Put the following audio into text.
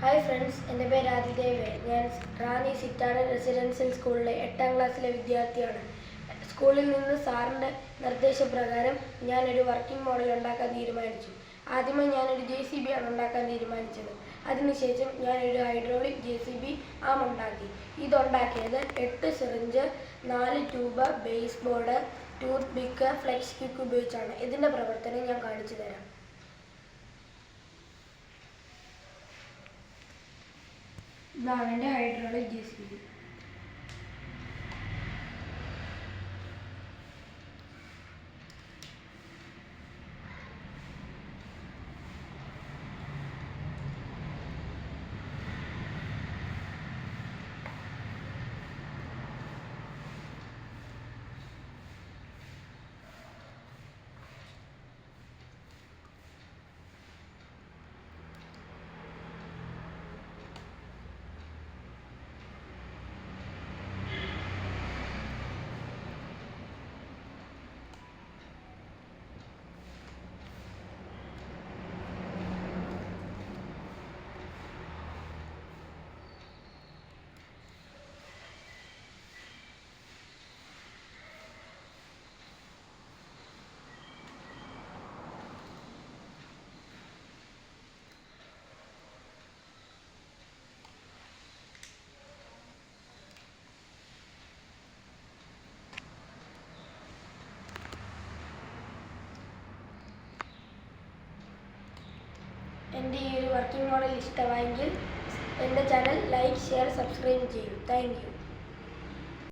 Hi friends എന്റെ പേര് ആദിദേവ് ഞാൻ റാണി സിറ്റാഡ് റെസിഡൻഷ്യൽ സ്കൂളിലെ എട്ടാം ക്ലാസ്സിലെ വിദ്യാർത്ഥിയാണ്. സ്കൂളിൽ നിന്ന് സാറിന്റെ നിർദ്ദേശപ്രകാരം ഞാനൊരു വർക്കിംഗ് മോഡൽ ഉണ്ടാക്കാൻ തീരുമാനിച്ചു. ആദ്യമായി ഞാനൊരു ജെ സി ബി ആണ് ഉണ്ടാക്കാൻ തീരുമാനിച്ചത്. അതിനുശേഷം ഞാനൊരു hydraulic J C B arm ഉണ്ടാക്കി. ഇതുണ്ടാക്കിയത് എട്ട് സിറിഞ്ച് നാല് tube base board tooth pick flex pick ഉപയോഗിച്ചാണ്. ഇതിന്റെ പ്രവർത്തനം ഞാൻ കാണിച്ചു തരാം. ഇതാണ് എന്റെ ഹൈഡ്രോളിക് ജെ എന്റെ ഈ ഒരു വർക്കിംഗ് മോഡൽ ഇഷ്ടമായെങ്കിൽ എന്റെ ചാനൽ ലൈക്ക് ഷെയർ സബ്സ്ക്രൈബ് ചെയ്യൂ. താങ്ക്